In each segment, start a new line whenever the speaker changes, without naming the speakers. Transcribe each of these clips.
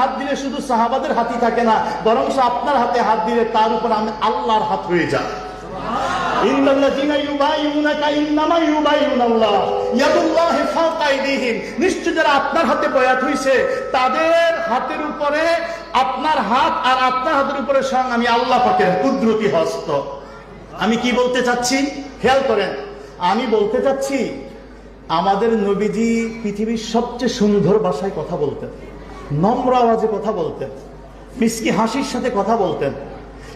হাত দিলে শুধু সাহাবাদের হাতই থাকে না বরং আপনার হাতে হাত দিলে তার উপর আমি আল্লাহর হাত হয়ে যায় আমি কি বলতে চাচ্ছি? খেয়াল করেন, আমি বলতে চাচ্ছি, আমাদের নবীজি পৃথিবীর সবচেয়ে সুন্দর ভাষায় কথা বলতেন। নম্র আওয়াজে কথা বলতেন। মিসকি হাসির সাথে কথা বলতেন।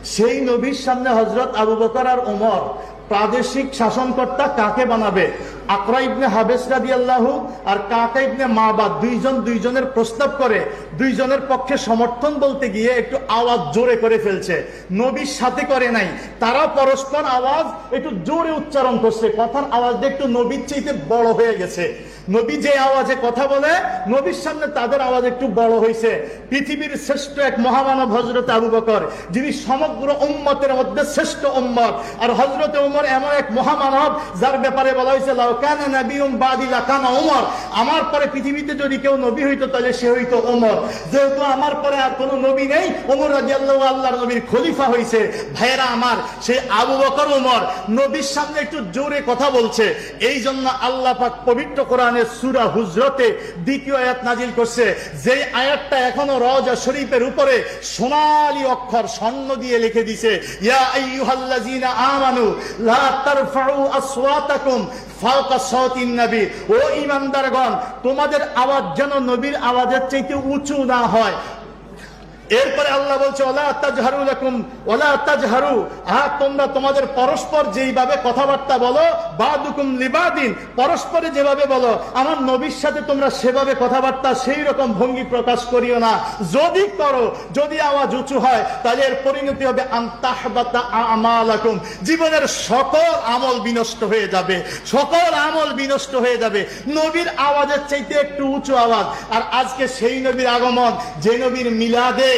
সেই নবীর সামনে হজরত আবু বকর আর ওমর প্রাদেশিক শাসনকর্তা কাকে বানাবে? হাবেস রাদি আল্লাহ আর দুইজন দুইজনের প্রস্তাব করে, দুইজনের পক্ষে সমর্থন বলতে গিয়ে একটু আওয়াজ জোরে করে ফেলছে। নবীর সাথে করে নাই। তারা পরস্পর আওয়াজ একটু জোরে উচ্চারণ করছে। কথার আওয়াজটা একটু নবীর চাইতে বড় হয়ে গেছে। নবী যে আওয়াজে কথা বলে, নবীর সামনে তাদের আওয়াজ একটু বড় হয়েছে পৃথিবীর শ্রেষ্ঠ এক মহামানব হজরত আবু বকর, যিনি সমগ্র উম্মতের মধ্যে শ্রেষ্ঠ উম্মত। আর হজরত উমর এমন এক মহামানব, যার ব্যাপারে বলা হয়েছে আমার পরে পৃথিবীতে যদি কেউ নবী হইতো, তাহলে সে হইতো ওমর যেহেতু আমার পরে আর কোনো নবী নেই ওমর রাজিয়াল্লাহু আল্লাহর নবীর খলিফা হইছে। ভাইয়েরা আমার, সেই আবু বকর ওমর নবীর সামনে একটু জোরে কথা বলছে। এই জন্য আল্লাহ পাক পবিত্র কোরআনের সূরা হুজরতে দ্বিতীয় আয়াত নাজিল করছে। যেই আয়াতটা এখনও রওজা শরীফের উপরে সোনালী অক্ষর, স্বর্ণ দিয়ে লিখে দিছে, ইয়া আইয়ুহাল্লাযীনা আমানু, লা তারফাউ আসওয়াতাকুম নবী। ও ইমানদারগণ তোমাদের আওয়াজ যেন নবীর আওয়াজের চাইতে উঁচু না হয়। এরপরে আল্লাহ বলছে, ওলা তাজহারু লাকুম, ওলা তাজহারু। হ্যাঁ তোমরা তোমাদের পরস্পর যেইভাবে কথাবার্তা বলো, বাদুকুম লিবাদিন, পরস্পরে যেভাবে বলো, আমার নবীর সাথে তোমরা সেভাবে কথাবার্তা সেই রকম ভঙ্গি প্রকাশ করিও না। যদি করো, যদি আওয়াজ উঁচু হয়, তাহলে এর পরিণতি হবে আমালাকুম। জীবনের সকল আমল বিনষ্ট হয়ে যাবে, সকল আমল বিনষ্ট হয়ে যাবে। নবীর আওয়াজের চাইতে একটু উঁচু আওয়াজ। আর আজকে সেই নবীর আগমন, যে নবীর মিলাদে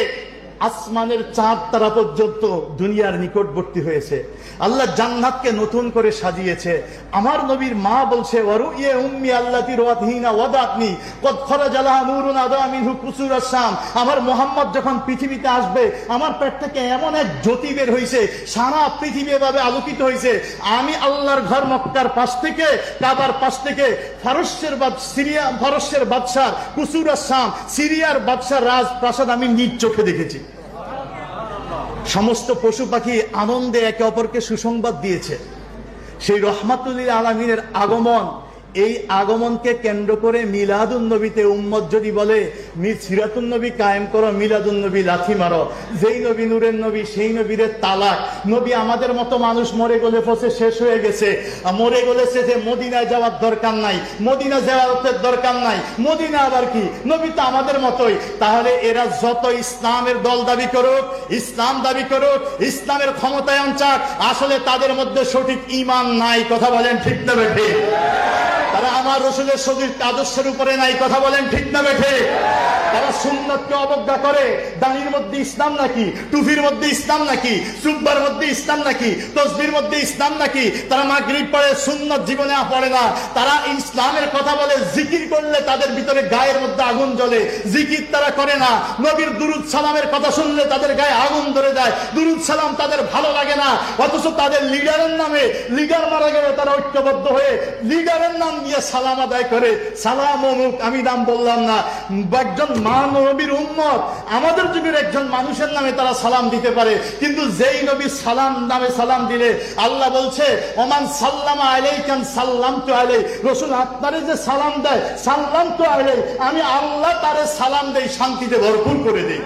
আসমানের চাঁদ তারা পর্যন্ত দুনিয়ার নিকটবর্তী হয়েছে। আল্লাহ জান্নাতকে নতুন করে সাজিয়েছে। আমার নবীর মা বলছে ওয়ারু ইয়ে উম্মি আল্লাতি রাতহিনা ওয়াদাতনি, কদ নূরুন আদামিনহু কুসুর আমার মোহাম্মদ যখন পৃথিবীতে আসবে, আমার পেট থেকে এমন এক জ্যোতি বের হইছে, সারা পৃথিবী এভাবে আলোকিত হয়েছে আমি আল্লাহর ঘর মক্কার পাশ থেকে, কাবার পাশ থেকে ফারস্যের বাদ সিরিয়া, ফারস্যের বাদশার কুসুর আসাম সিরিয়ার বাদশার রাজ প্রাসাদ আমি নিজ চোখে দেখেছি। সমস্ত পশু পাখি আনন্দে একে অপরকে সুসংবাদ দিয়েছে। সেই রহমাতুল্লিল আলমিনের আগমন এই আগমনকে কেন্দ্র করে মিলাদুন নবীতে উম্মত যদি বলে মির সিরাতুন নবী কায়েম করো, মিলাদুন নবী লাথি মারো। যেই নবী নূরের নবী, সেই নবীর তালাক। নবী আমাদের মতো মানুষ মরে গলে ফসে শেষ হয়ে গেছে। মরে গলেছে যে মদিনায় যাওয়ার দরকার নাই, মদিনা যাওয়ার দরকার নাই, মদিনা আবার কি? নবী তো আমাদের মতোই। তাহলে এরা যত ইসলামের দল দাবি করুক, ইসলাম দাবি করুক, ইসলামের ক্ষমতায়ন চাক আসলে তাদের মধ্যে সঠিক ইমান নাই। কথা বলেন ঠিক না বেঠে? তারা আমার রসুলের সদীর আদর্শের উপরে নাই কথা বলেন ঠিক না বেঠে? তারা সুন্নতকে অবজ্ঞা করে। দাঁড়ির মধ্যে ইসলাম নাকি? টুফির মধ্যে ইসলাম নাকি? সুব্বার মধ্যে ইসলাম নাকি? তসবির মধ্যে ইসলাম নাকি? তারা মাগরিব পড়ে, সুন্নত জীবনে পড়ে না। তারা ইসলামের কথা বলে, জিকির করলে তাদের ভিতরে গায়ের মধ্যে আগুন জ্বলে। জিকির তারা করে না। নবীর দুরুদ সালামের কথা শুনলে তাদের গায়ে আগুন ধরে যায়। দুরুদ সালাম তাদের ভালো লাগে না। অথচ তাদের লিডারের নামে, লিডার মারা গেলে তারা ঐক্যবদ্ধ হয়ে লিডারের নাম নিয়ে সালাম আদায় করে। সালাম অমুক আমি নাম বললাম না। একজন মান নবীর উম্মত, আমাদের যুগের একজন মানুষের নামে তারা সালাম দিতে পারে। কিন্তু যেই নবী সালাম, নামে সালাম দিলে আল্লাহ বলছে, ওমান সাল্লাম আলেই আলাইকান সাল্লাম তো আলাই। রসুল আপনারে যে সালাম দেয় সাল্লাম তো আলাই। আমি আল্লাহ তারে সালাম দেই, শান্তিতে ভরপুর করে দিই।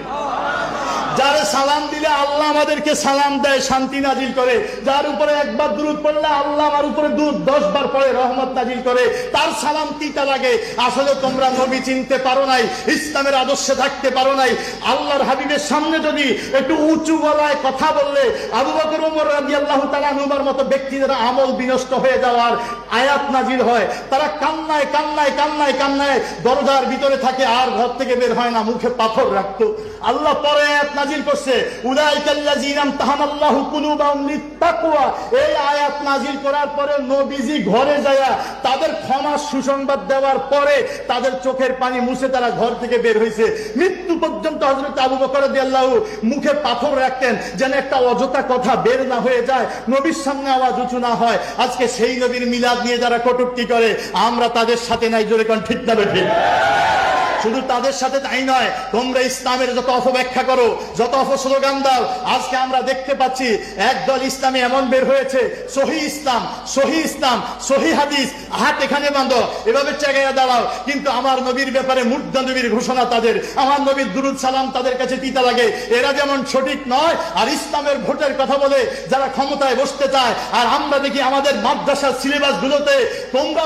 যারে সালাম দিলে আল্লাহ আমাদেরকে সালাম দেয়, শান্তি নাজিল করে। যার উপরে একবার দূরত পড়লে আল্লাহ আমার উপরে দূর দশ বার পরে রহমত নাজিল করে। তার সালাম তিতা লাগে। আসলে তোমরা নবী চিনতে পারো নাই, ইসলামের আদর্শে থাকতে পারো নাই। আল্লাহর হাবিবের সামনে যদি একটু উঁচু গলায় কথা বললে, আবু বকর ওমর রাদিয়াল্লাহু তাআলা আনহুর মতো ব্যক্তিদের আমল বিনষ্ট হয়ে যাওয়ার আয়াত নাজিল হয়। তারা কান্নায় কান্নায় কান্নায় কান্নায় দরজার ভিতরে থাকে, আর ঘর থেকে বের হয় না, মুখে পাথর রাখতো। আল্লাহ পরে আয়াত নাজিল করছে এই আয়াত নাজিল করার পরে নবীজি ঘরে তাদের সুসংবাদ দেওয়ার পরে তাদের চোখের পানি মুছে তারা ঘর থেকে বের হয়েছে মৃত্যু পর্যন্ত আবু বকর মুখে পাথর রাখতেন যেন একটা অযথা কথা বের না হয়ে যায়, নবীর সামনে আওয়াজ উঁচু না হয়। আজকে সেই নবীর মিলাদ নিয়ে যারা কটুক্তি করে, আমরা তাদের সাথে নাই, জোরে কোন ঠিক না বেঠে শুধু তাদের সাথে তাই নয়, তোমরা ইসলামের যত অপব্যাখ্যা করো, যত অপস্লোগান দাও, আজকে আমরা দেখতে পাচ্ছি একদল ইসলামে এমন বের হয়েছে, সহি ইসলাম সহি ইসলাম, সহি হাদিস, হাত এখানে বাঁধো, এভাবে চেগাইয়া দাঁড়াও। কিন্তু আমার নবীর ব্যাপারে মুর্দা নবীর ঘোষণা তাদের, আমার নবীর দুরুদ সালাম তাদের কাছে তিতা লাগে। এরা যেমন সঠিক নয়, আর ইসলামের ভোটের কথা বলে যারা ক্ষমতায় বসতে চায়, আর আমরা দেখি আমাদের মাদ্রাসার সিলেবাস গুলোতে তোমরা